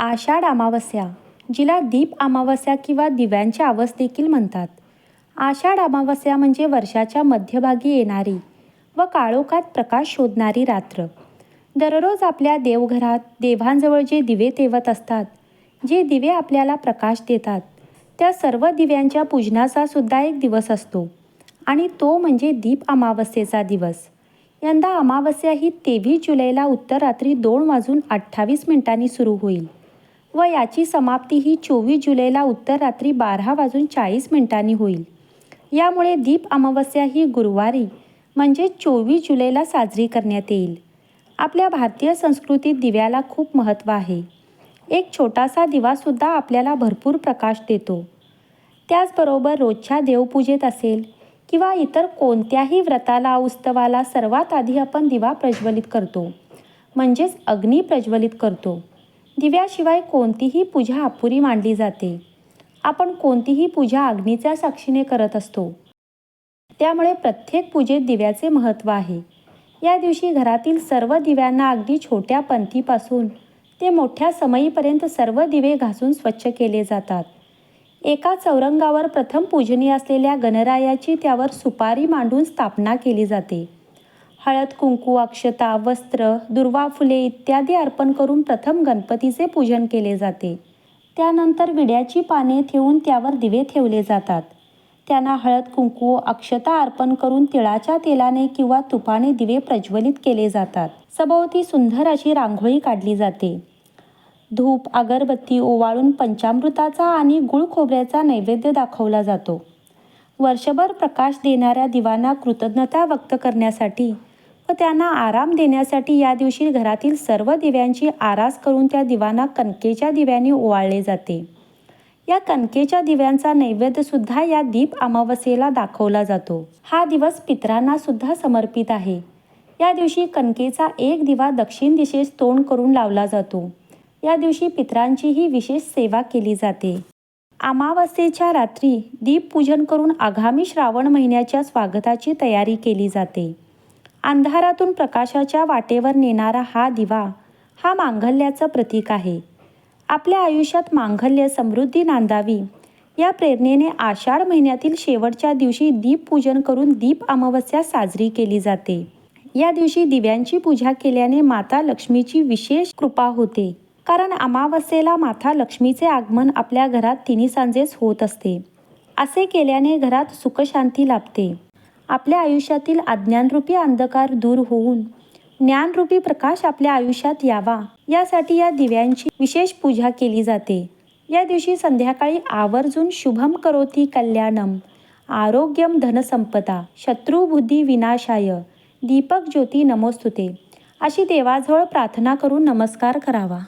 आषाढ अमावस्या जिला दीप अमावस्या किंवा दिव्यांची आवस देखील म्हणतात. आषाढ अमावस्या म्हणजे वर्षाच्या मध्यभागी येणारी व काळोखात प्रकाश शोधणारी रात्र. दररोज आपल्या देवघरात देवांजवळ जे दिवे तेवत असतात जे दिवे आपल्याला प्रकाश देतात त्या सर्व दिव्यांच्या पूजनाचा सुद्धा एक दिवस असतो. आणि तो म्हणजे दीप अमावस्येचा दिवस. यंदा अमावस्या ही तेवीस जुलैला उत्तर रात्री दोन वाजून अठ्ठावीस मिनिटांनी सुरू होईल. व याची समाप्ती ही चोवीस जुलैला उत्तर रात्री बारा वाजून चाळीस मिनिटांनी होईल. यामुळे दीप अमावस्या ही गुरुवारी म्हणजे चोवीस जुलैला साजरी करण्यात येईल. आपल्या भारतीय संस्कृतीत दिव्याला खूप महत्त्व आहे. एक छोटासा दिवासुद्धा आपल्याला भरपूर प्रकाश देतो. त्याचबरोबर रोजच्या देवपूजेत असेल किंवा इतर कोणत्याही व्रताला उत्सवाला सर्वात आधी आपण दिवा प्रज्वलित करतो म्हणजेच अग्नी प्रज्वलित करतो. दिव्याशिवाय कोणतीही पूजा अपुरी मानली जाते. आपण कोणतीही पूजा अग्नीच्या साक्षीने करत असतो. त्यामुळे प्रत्येक पूजेत दिव्याचे महत्त्व आहे. या दिवशी घरातील सर्व दिव्यांना अगदी छोट्या पंथीपासून ते मोठ्या समयीपर्यंत सर्व दिवे घासून स्वच्छ केले जातात. एका चौरंगावर प्रथम पूजनीय असलेल्या गणरायाची त्यावर सुपारी मांडून स्थापना केली जाते. हळद कुंकू अक्षता वस्त्र दुर्वा फुले इत्यादी अर्पण करून प्रथम गणपतीचे पूजन केले जाते. त्यानंतर विड्याची पाने ठेवून त्यावर दिवे ठेवले जातात. त्यांना हळद कुंकू अक्षता अर्पण करून तिळाच्या तेलाने किंवा तुपाने दिवे प्रज्वलित केले जातात. सभोवती सुंदर अशी रांगोळी काढली जाते. धूप अगरबत्ती ओवाळून पंचामृताचा आणि गुळ खोबऱ्याचा नैवेद्य दाखवला जातो. वर्षभर प्रकाश देणाऱ्या दिवांना कृतज्ञता व्यक्त करण्यासाठी व त्यांना आराम देण्यासाठी या दिवशी घरातील सर्व दिव्यांची आरास करून त्या दिवांना कणकेच्या दिव्यांनी ओवाळले जाते. या कणकेच्या दिव्यांचा नैवेद्यसुद्धा या दीप अमावस्येला दाखवला जातो. हा दिवस पित्रांना सुद्धा समर्पित आहे. या दिवशी कणकेचा एक दिवा दक्षिण दिशेस तोंड करून लावला जातो. या दिवशी पित्रांचीही विशेष सेवा केली जाते. अमावस्येच्या रात्री दीपपूजन करून आगामी श्रावण महिन्याच्या स्वागताची तयारी केली जाते. अंधारातून प्रकाशाच्या वाटेवर नेणारा हा दिवा हा मांगल्याचं प्रतीक आहे. आपल्या आयुष्यात मांगल्य समृद्धी नांदावी. या प्रेरणेने आषाढ महिन्यातील शेवटच्या दिवशी दीपपूजन करून दीप अमावस्या साजरी केली जाते. या दिवशी दिव्यांची पूजा केल्याने माता लक्ष्मीची विशेष कृपा होते. कारण अमावस्येला माता लक्ष्मीचे आगमन आपल्या घरात तिन्ही सांजेस होत असते. असे केल्याने घरात सुखशांती लाभते. आपल्या आयुष्यातील अज्ञानरूपी अंधकार दूर होऊन ज्ञानरूपी प्रकाश आपल्या आयुष्यात यावा. यासाठी या दिव्यांची विशेष पूजा केली जाते. या दिवशी संध्याकाळी आवर्जून शुभम करोती कल्याणम आरोग्यम धनसंपदा शत्रुबुद्धी विनाशाय दीपक ज्योती नमोस्तुते. अशी देवाजवळ प्रार्थना करून नमस्कार करावा.